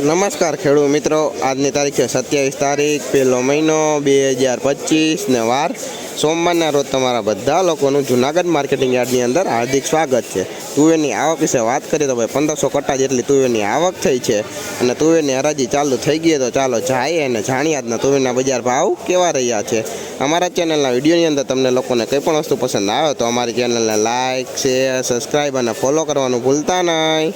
નમસ્કાર ખેડૂત મિત્રો. આજની તારીખ સત્યાવીસ તારીખ, પહેલો મહિનો બે હજાર પચીસ ને વાર. સોમવારના રોજ તમારા બધા લોકોનું જુનાગઢ માર્કેટિંગ યાર્ડની અંદર હાર્દિક સ્વાગત છે. તુવેરની આવક વિશે વાત કરીએ તો ભાઈ પંદરસો કટ્ટા જેટલી તુવેરની આવક થઈ છે અને તુવેરની હરાજી ચાલુ થઈ ગઈ તો ચાલો જાય અને જાણીએ આજના તુવેરના બજાર ભાવ કેવા રહ્યા છે. અમારા ચેનલના વિડીયોની અંદર તમને લોકોને કંઈ પણ વસ્તુ પસંદ આવે તો અમારી ચેનલને લાઇક શેર, સબસ્ક્રાઈબ અને ફોલો કરવાનું ભૂલતા નહીં.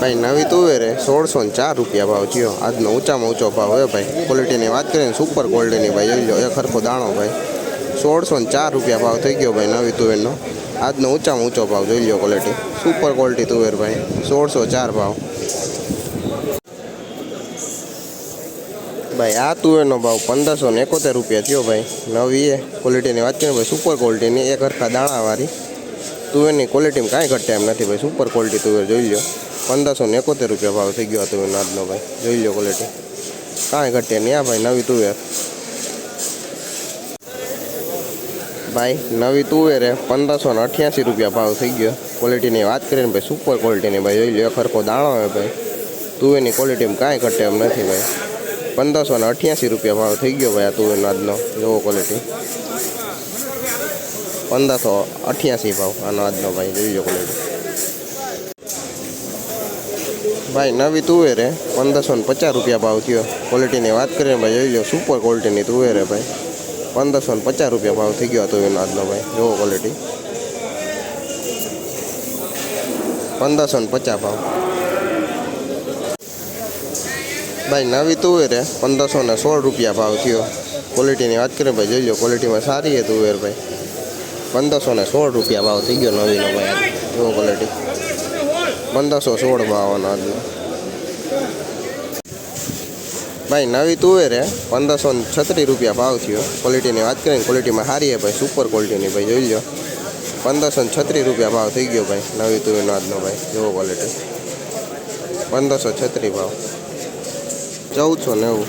ભાઈ, નવી તુવેર સોળસો ને ચાર રૂપિયા ભાવ થયો. આજનો ઊંચામાં ઊંચો ભાવ હે ભાઈ. ક્વોલિટીની વાત કરીએ ને સુપર ક્વોલિટીની ભાઈ. જોઈ લો એક હરખો દાણો ભાઈ. સોળસો ને ચાર રૂપિયા ભાવ થઈ ગયો ભાઈ નવી તુવેરનો આજનો ઊંચામાં ઊંચો ભાવ જોઈ લો ક્વોલિટી સુપર ક્વોલિટી તુવેર ભાઈ. સોળસો ચાર ભાવ. ભાઈ, આ તુવેરનો ભાવ પંદરસો ને એકોતેર રૂપિયા થયો ભાઈ. નવી એ ક્વોલિટીની વાત કરીએ ભાઈ સુપર ક્વોલિટીની એક હરખા દાણાવાળી તુવેરની ક્વોલિટીમાં કાંઈ ઘટે એમ નથી ભાઈ સુપર ક્વોલિટી તુવેર જોઈ લો પંદરસો ને એકોતેર રૂપિયા ભાવ થઈ ગયો આ તુવેરનો આજનો ભાઈ, જોઈ લો ક્વોલિટી કાંઈ ઘટે નહીં આ ભાઈ, નવી તુવેર ભાઈ, નવી તુવેરે પંદરસો ને અઠ્યાસી રૂપિયા ભાવ થઈ ગયો. ક્વોલિટીની વાત કરીને ભાઈ સુપર ક્વોલિટીની ભાઈ, જોઈ લો એક હરખો દાણો હોય ભાઈ. તુવેરની ક્વોલિટીમાં કાંઈ ઘટે એમ નથી ભાઈ. પંદરસો ને અઠ્યાસી રૂપિયા ભાવ થઈ ગયો ભાઈ આ તુવેરનો આજનો જોવો ક્વોલિટી પંદરસો અઠ્યાસી ભાવ આનો આજનો ભાઈ જોઈજો ક્વોલિટી ભાઈ, નવી તુવેરે પંદરસો ને પચાસ રૂપિયા ભાવ થયો. ક્વોલિટીની વાત કરીએ ભાઈ, જોઈ લો સુપર ક્વોલિટીની તુવેરે ભાઈ. પંદરસો ને પચાસ રૂપિયા ભાવ થઈ ગયો તુવેરનો આજનો ભાઈ જોવો ક્વોલિટી પંદરસો ને પચાસ ભાવ. ભાઈ, નવી તુવેરે પંદરસો ને સોળ રૂપિયા ભાવ થયો. ક્વોલિટીની વાત કરીએ, ભાઈ, જોઈ લો ક્વોલિટીમાં સારી છે તુવેર ભાઈ. પંદરસો ને સોળ રૂપિયા ભાવ થઈ ગયો નવીનો, ભાઈ. જુઓ ક્વોલિટી પંદરસો સોળ ભાવનો આજનો ભાઈ, નવી તુવેરે પંદરસો ને છત્રીસ રૂપિયા ભાવ થયો. ક્વોલિટીની વાત કરીએ ક્વોલિટીમાં સારી છે ભાઈ. સુપર ક્વોલિટીની ભાઈ, જોઈ લો પંદરસો ને છત્રીસ રૂપિયા ભાવ થઈ ગયો, ભાઈ, નવી તુવેરનો આજનો, ભાઈ. જુઓ ક્વોલિટી પંદરસો છત્રીસ ભાવ. ચૌદસો નેવું.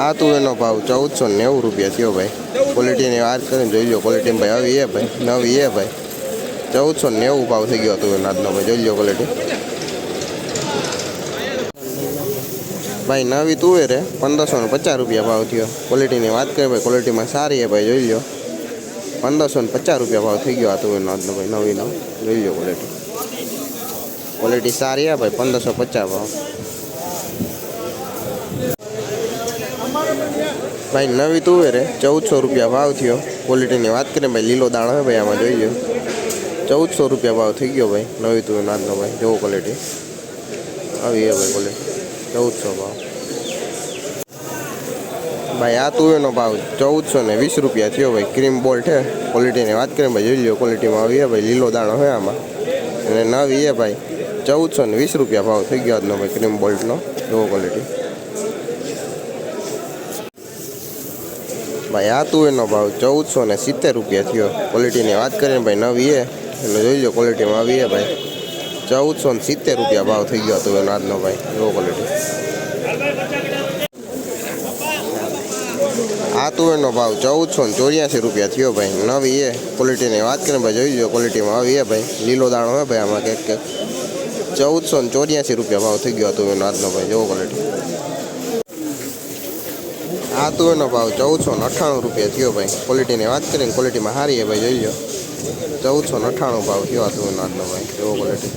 આ તુવેરનો ભાવ ચૌદસો નેવું રૂપિયા થયો ભાઈ. ક્વોલિટીની વાત કરીને જોઈ લો ક્વોલિટીમાં ભાઈ આવી એ ભાઈ, નવી એ ભાઈ. ચૌદસો નેવું ભાવ થઈ ગયો તુવેરનો આજનો ભાઈ, જોઈ લો ક્વોલિટી ભાઈ, નવી તુવેરે પંદરસો ને પચાસ રૂપિયા ભાવ થયો. ક્વોલિટીની વાત કરીએ ભાઈ ક્વોલિટીમાં સારી હે ભાઈ, જોઈ લો પંદરસો ને પચાસ રૂપિયા ભાવ થઈ ગયો આ તુવેરનો આજનો ભાઈ, નવીનો. જોઈ લો ક્વોલિટી ક્વોલિટી સારી હે ભાઈ, પંદરસો પચાસ ભાવ. ભાઈ, નવી તુવેરે ચૌદસો રૂપિયા ભાવ થયો. ક્વોલિટીની વાત કરીએ, ભાઈ, લીલો દાણો હોય ભાઈ, આમાં જોઈ લો ચૌદસો રૂપિયા ભાવ થઈ ગયો ભાઈ, નવી તુવેર નાદનો ભાઈ. જોવો ક્વોલિટી આવી છે ભાઈ ક્વોલિટી ચૌદસો ભાવ. ભાઈ, આ તુવેરનો ભાવ ચૌદસો ને વીસ રૂપિયા થયો ભાઈ. ક્રીમ બોલ્ટ છે ક્વોલિટીની વાત કરીએ, ભાઈ, જોઈ લો ક્વોલિટીમાં આવી છે ભાઈ. લીલો દાણો હોય આમાં. અને નવી એ ભાઈ. ચૌદસો ને વીસ રૂપિયા ભાવ થઈ ગયો આજનો ભાઈ ક્રીમ બોલ્ટનો જોવો ક્વોલિટી ભાઈ, આ તુવેરનો ભાવ ચૌદસો ને સિત્તેર રૂપિયા થયો. ક્વોલિટીની વાત કરીએ ભાઈ નવી એટલે જોઈ લો ક્વોલિટીમાં આવી એ ભાઈ. ચૌદસો ને સિત્તેર રૂપિયા ભાવ થઈ ગયો તુવેરનો આજનો ભાઈ. એવો ક્વોલિટી આ તુવેરનો ભાવ ચૌદસો ને ચોર્યાસી રૂપિયા થયો ભાઈ. નવી એ ક્વોલિટીની વાત કરીએ ભાઈ જોઈ લો ક્વોલિટીમાં આવી એ ભાઈ. લીલો દાણો હોય ભાઈ આમાં કંઈક કંઈક. ચૌદસો ને ચોર્યાસી રૂપિયા ભાવ થઈ ગયો તુવેરનો આજનો ભાઈ. જેવો ક્વોલિટી આ તુવેરનો ભાવ. ચૌદસો ને અઠ્ઠાણું રૂપિયા થયો ભાઈ. ક્વોલિટીની વાત કરીને ક્વોલિટીમાં સારી એ ભાઈ, જોઈ લો ચૌદસો ને અઠ્ઠાણું ભાવ થયો આ તુવેરનો આજનો ભાઈ. એવો ક્વોલિટી